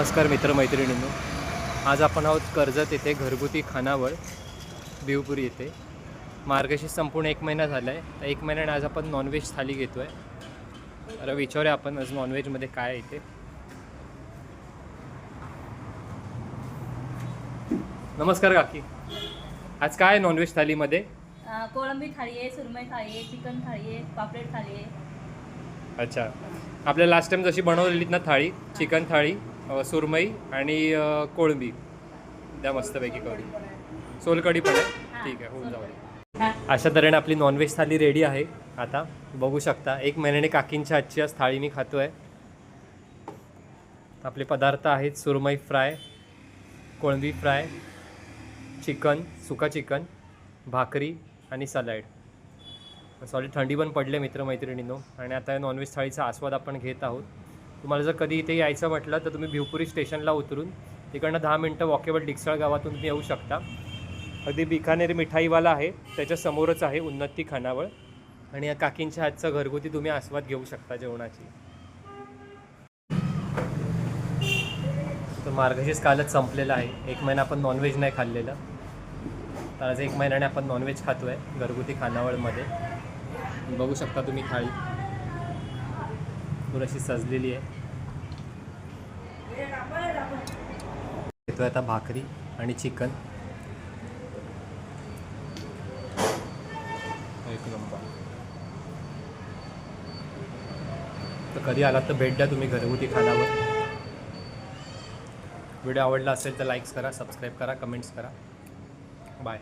नमस्कार मित्रमैत्रिणींनो. आज आपण आहोत कर्जत येथे घरगुती खानावळ बिवपुरी येथे. मार्गशीर्ष संपूर्ण एक महिना झाला आहे एक महिन्याने आज आपण नॉनव्हेज थाली घेतो आहे तर विचारूया आपण आज नॉनव्हेजमध्ये काय आहे इथे नमस्कार काकी. आज काय आहे नॉनव्हेज थालीमध्ये? कोळंबी थाळी आहे सुरमई थाळी आहे चिकन थाळी आहे पापलेट थाळी आहे. अच्छा. आपल्या लास्ट टाइम जशी बनवलेलीत ना थाळी चिकन थाळी सुरमई आणि कोळंबी. द्या मस्तपैकी कढी सोलकढी पण आहे. ठीक आहे होऊन जाऊ अशा तऱ्हेने आपली नॉनव्हेज थाली रेडी आहे. आता बघू शकता एक महिन्याने काकींच्या आजची आज थाळी मी खातो आहे आपले पदार्थ आहेत सुरमई फ्राय कोळंबी फ्राय चिकन सुका चिकन भाकरी आणि सलाड. सॉरी थंडी पण पडले मित्रमैत्रिणींनो. आणि आता या नॉनव्हेज थाळीचा आस्वाद आपण घेत आहोत. तुम्हाला जर कधी इथे यायचं म्हटलं तर तुम्ही भिवपुरी स्टेशनला उतरून तिकडनं दहा मिनटं वॉकेबल डिक्सळ गावातून तुम्ही येऊ शकता. अगदी बिकानेर मिठाईवाला आहे त्याच्यासमोरच आहे उन्नती खानावळ. आणि या काकींच्या हातचा घरगुती तुम्ही आस्वाद घेऊ शकता जेवणाची. तर मार्गशीर्ष कालच संपलेला आहे. एक महिना आपण नॉनव्हेज नाही खाल्लेलं. तर आज एक महिन्याने आपण नॉनव्हेज खातो आहे घरगुती खानावळमध्ये. बघू शकता तुम्ही थाळी. थोडीशी सजलेली आहे. घेतोय आता भाकरी आणि चिकन. एक नंबर. तर कधी आलात तर भेट द्या तुम्ही घरगुती खानावर. व्हिडिओ आवडला असेल तर लाईक्स करा सबस्क्राईब करा कमेंट्स करा. बाय